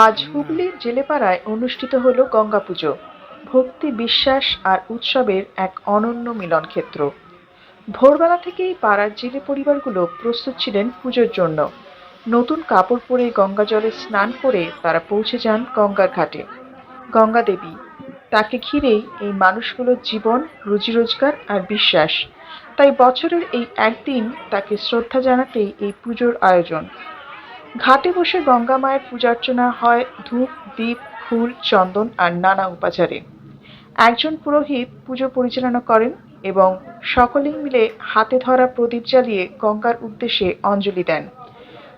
আজ হুগলির জেলেপাড়ায় অনুষ্ঠিত হল গঙ্গা পুজো ভক্তি, বিশ্বাস আর উৎসবের এক অনন্য মিলন ক্ষেত্র ভোরবেলা থেকেই পাড়ার জেলে পরিবারগুলো প্রস্তুত ছিলেন পুজোর জন্য। নতুন কাপড় পরে গঙ্গা জলে স্নান করে তারা পৌঁছে যান গঙ্গার ঘাটে। গঙ্গা দেবী, তাকে ঘিরেই এই মানুষগুলোর জীবন, রুজি রোজগার আর বিশ্বাস। তাই বছরের এই একদিন তাকে শ্রদ্ধা জানাতেই এই পুজোর আয়োজন। ঘাটে বসে গঙ্গা মায়ের পূজার্চনা হয় ধূপ, দীপ, ফুল, চন্দন আর নানা উপাচারে। একজন পুরোহিত পুজো পরিচালনা করেন এবং সকলেই মিলে হাতে ধরা প্রদীপ জ্বালিয়ে গঙ্গার উদ্দেশ্যে অঞ্জলি দেন।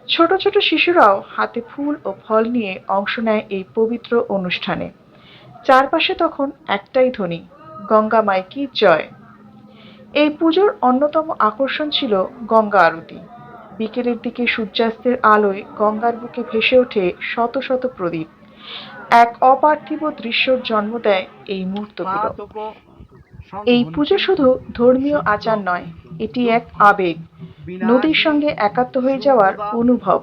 ছোট ছোট শিশুরাও হাতে ফুল ও ফল নিয়ে অংশ নেয় এই পবিত্র অনুষ্ঠানে। চারপাশে তখন একটাই ধ্বনি, গঙ্গা মাই কি জয় এই পুজোর অন্যতম আকর্ষণ ছিল গঙ্গা আরতি। বিকেলের দিকে সূর্যাস্তের আলোয় গঙ্গার বুকে ভেসে ওঠে শত শত প্রদীপ। এক অপার্থিব দৃশ্যর জন্ম দেয় এই মুহূর্তগুলো। এই পুজো শুধু ধর্মীয় আচার নয়, এটি এক আবেগ। নদীর সঙ্গে একাত্ম হয়ে যাওয়ার অনুভব।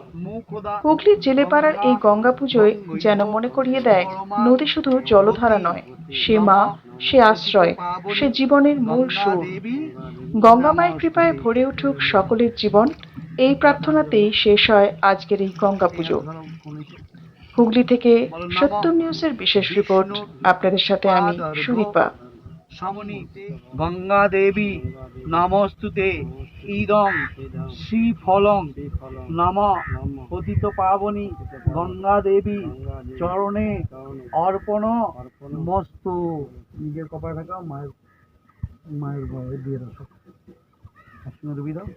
হুগলির জেলেপাড়ার এই গঙ্গা পুজোয় যেন মনে করিয়ে দেয়, নদী শুধু জলধারা নয়, সে মা, সে আশ্রয়, সে জীবনের মূল সুর। গঙ্গা মায়ের কৃপায় ভরে উঠুক সকলের জীবন। এই প্রার্থনাতেই শেষ হয় আজকের এই গঙ্গা পুজো। হুগলি থেকে সত্যম নিউজের বিশেষ রিপোর্ট। আপনাদের সাথে আমি সুদীপা। সমনি গঙ্গা দেবী নমস্তুতে ইদং শ্রীফলং নম পতিত পাবনী গঙ্গা দেবী চরণে অর্পণ মস্ত। নিজের কপালে থাকা মায়ের মায়ের দিয়ে রাখো। দাও।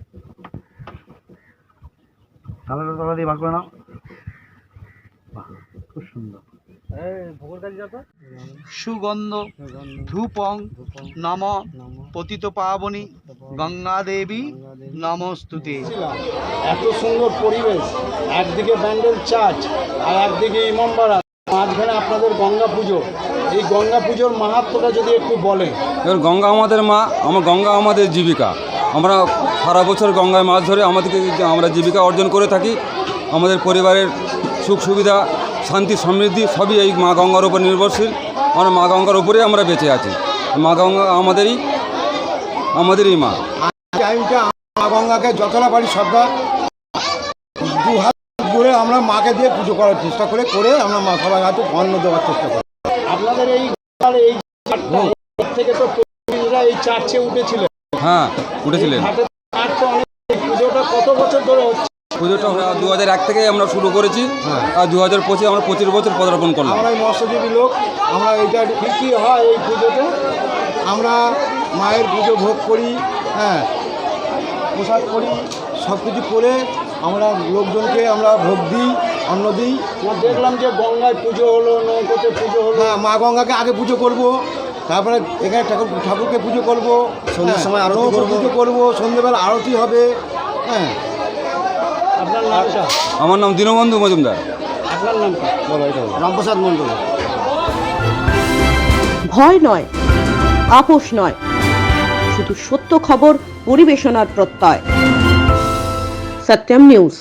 দিয়ে বার করে নাও বাহ, খুব সুন্দর। সুগন্ধ ধূপং নম। পতিত পাবনী গঙ্গা দেবী নমস্তুতে। এত সুন্দর পরিবেশ। একদিকে ব্যান্ডেল চার্চ আর একদিকে ইমামবাড়া মাঝখানে আপনাদের গঙ্গা পুজো। এই গঙ্গা পুজোর মাহাত্মটা যদি একটু বলেন। গঙ্গা আমাদের মা আমার গঙ্গা আমাদের জীবিকা। আমরা সারা বছর গঙ্গায় মাছ ধরে আমাদেরকে আমরা জীবিকা অর্জন করে থাকি। আমাদের পরিবারের সুখ সুবিধা শান্তি সমৃদ্ধি সবই এই মা গঙ্গার উপর নির্ভরশীল। আমরা মা গঙ্গার উপরেই আমরা বেঁচে আছি। মা গঙ্গা আমাদেরই আমাদেরই মা। টাইমটা মা গঙ্গাকে যতটা পারি শ্রদ্ধা দু হাত করে আমরা মাকে দিয়ে পুজো করার চেষ্টা করে করে আমরা মা সবাই হাতে অন্ন দেওয়ার চেষ্টা করি। আপনাদের এই এই থেকে তো এই চার্চে উঠেছিলেন হ্যাঁ উঠেছিলেন। কত বছর ধরে হচ্ছে পুজোটা আমরা দু হাজার এক থেকে আমরা শুরু করেছি। হ্যাঁ। আর দু হাজার পঁচিশ আমরা পঁচিশ বছর পদার্পণ করলাম। আমরা এই মৎস্যজীবী লোক আমরা এটা কী কী হয় এই পুজোতে? আমরা মায়ের পুজো ভোগ করি হ্যাঁ প্রসাদ করি সব কিছু করে আমরা লোকজনকে আমরা ভোগ দিই অন্ন দিই। দেখলাম যে গঙ্গায় পুজো হলো নৌকোতে পুজো হলো। হ্যাঁ মা গঙ্গাকে আগে পুজো করব। তারপরে এখানে ঠাকুর ঠাকুরকে পুজো করব সন্ধ্যার সময় আরতি পুজো করব সন্ধ্যেবেলা আরতি হবে। হ্যাঁ। আপনার নামটা আমার নাম দীনবন্ধু মজুমদার। আপনার নাম বলো এটা রামপ্রসাদ মণ্ডল। ভয় নয় আপোষ নয় শুধু সত্য খবর পরিবেশনার প্রত্যয়। সত্যম নিউজ।